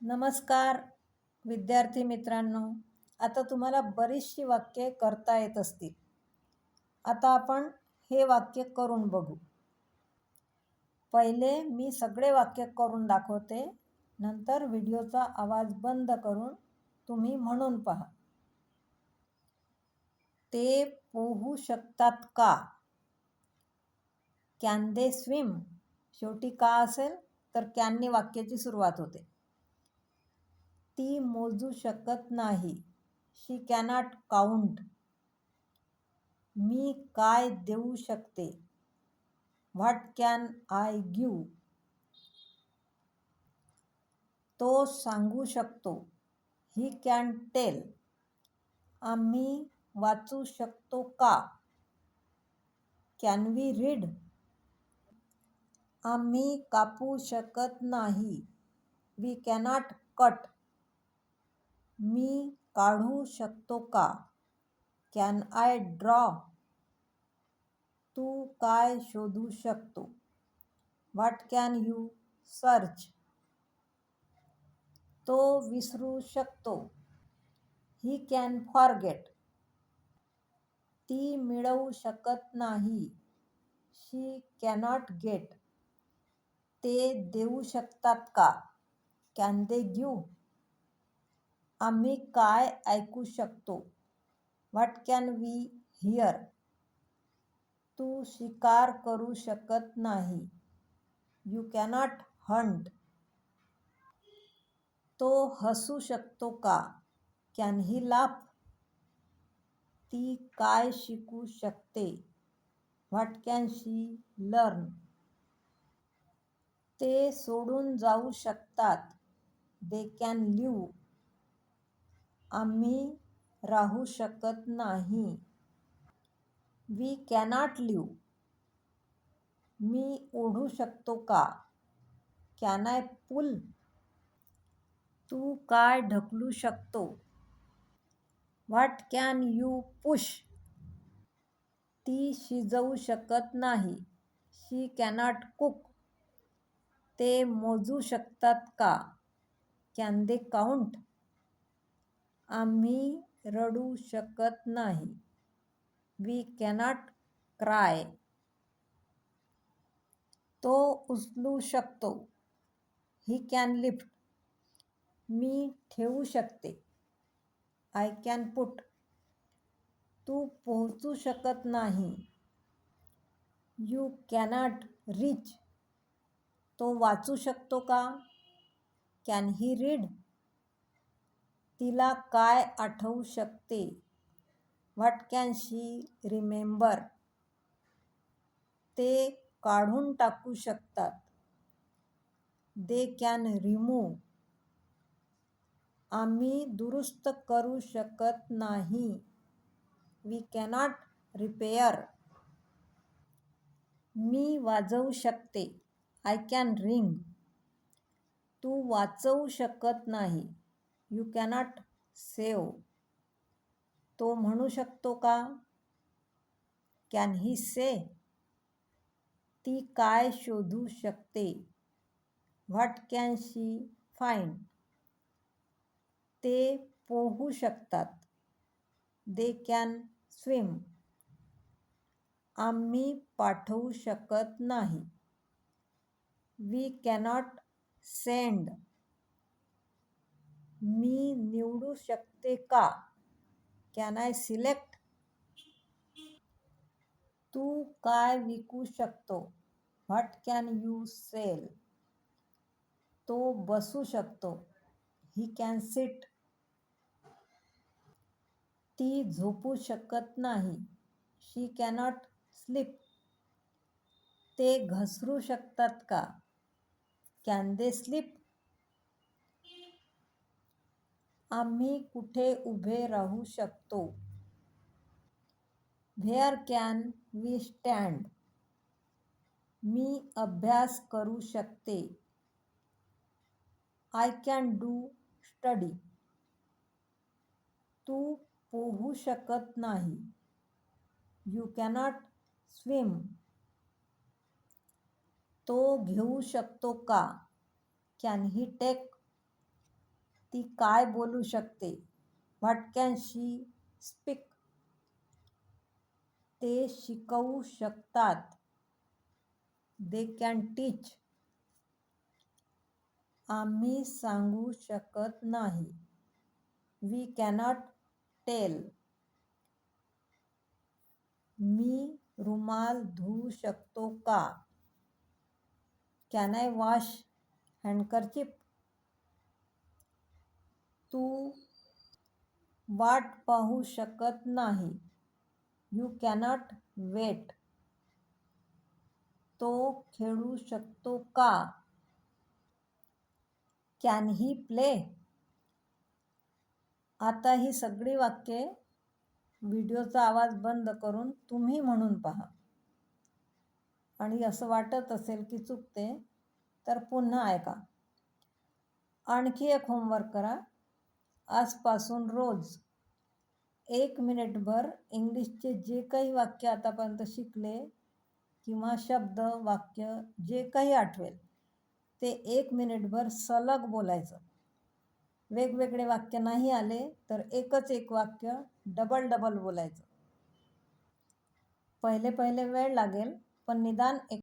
नमस्कार विद्यार्थी मित्रांनो. आता तुम्हाला बरीचशी वाक्ये करता येत असतील. आता आपण हे वाक्य करून बघू. पहिले मी सगळे वाक्य करून दाखवते. नंतर व्हिडिओचा आवाज बंद करून तुम्ही म्हणून पहा. ते पोहू शकतात का? Can they swim? शेवटी का असेल? तर कॅनने वाक्याची सुरुवात होते. ती मोजू शकत नाही. शी कॅनॉट काउंट मी काय देऊ शकते? व्हॉट कॅन आय गिव तो सांगू शकतो. ही कॅन टेल आम्ही वाचू शकतो का? कॅन वी रीड आम्ही कापू शकत नाही. वी कॅनॉट कट मी काढू शकतो का? Can I draw? तू काय शोधू शकतो? What can you search? तो विसरू शकतो. He can forget. ती मिळवू शकत नाही. She cannot get. ते देऊ शकतात का? कॅन दे गिव आम्ही काय ऐकू शकतो? व्हॉट कॅन वी हिअर तू शिकार करू शकत नाही. यू कॅनॉट हंट तो हसू शकतो का? कॅन ही लाफ ती काय शिकू शकते? व्हॉट कॅन शी लर्न ते सोडून जाऊ शकतात. दे कॅन लिव्ह आम्ही राहू शकत नाही. वी कॅनॉट लिव्ह मी ओढू शकतो का? कॅन आय पुल तू काय ढकलू शकतो? व्हॉट कॅन यू पुश ती शिजवू शकत नाही. शी कॅनॉट कुक ते मोजू शकतात का? कॅन दे काउंट आम्ही रडू शकत नाही. वी कॅनॉट क्राय तो उचलू शकतो. ही कॅन लिफ्ट मी ठेवू शकते. आय कॅन पुट तू पोहोचू शकत नाही. यू कॅनॉट रीच तो वाचू शकतो का? कॅन ही रीड तिला काय आठवू शकते? व्हॉट कॅन शी रिमेंबर ते काढून टाकू शकतात. दे कॅन रिमूव आम्ही दुरुस्त करू शकत नाही. वी कॅनॉट रिपेअर मी वाजवू शकते. आय कॅन रिंग तू वाचवू शकत नाही. यू कॅनॉट सेव तो म्हणू शकतो का? कॅन ही से ती काय शोधू शकते? व्हॉट कॅन शी फाईंड ते पोहू शकतात. दे कॅन स्विम आम्ही पाठवू शकत नाही. वी कॅनॉट सेंड निवडू शकते का? कॅन आय सिलेक्ट तू काय विकू शकतो? व्हॉट कॅन यू सेल तो बसू शकतो. ही कॅन सिट ती झोपू शकत नाही. शी कॅनॉट स्लीप ते घसरू शकतात का? कॅन दे स्लीप आम्ही कुठे उभे राहू शकतो? व्हेअर कॅन वी स्टँड मी अभ्यास करू शकते. आय कॅन डू स्टडी तू पोहू शकत नाही. यू कॅनॉट स्विम तो घेऊ शकतो का? कॅन ही टेक ती काय बोलू शकते? भटक्यांशी स्पीक. ते शिकवू शकतात. दे कॅन टीच आम्ही सांगू शकत नाही. वी कॅनॉट टेल मी रुमाल धुवू शकतो का? कॅन आय वॉश हँडकरचिप तू वाट पाहू शकत नाही. यू कॅनॉट वेट तो खेळू शकतो का? कॅन ही प्ले आता ही सगळी वाक्ये व्हिडिओचा आवाज बंद करून तुम्ही म्हणून पहा. आणि असं वाटत असेल की चुकते तर पुन्हा ऐका. आणखी एक होमवर्क करा. आजपासून रोज. एक मिनिटभर इंग्लिशचे जे काही वाक्य आतापर्यंत शिकले किंवा शब्द वाक्य जे काही आठवेल ते एक मिनिटभर सलग बोलायचं. वेगवेगळे वाक्य नाही आले तर एकच एक वाक्य डबल डबल बोलायचं. पहिले पहिले वेळ लागेल पण निदान एक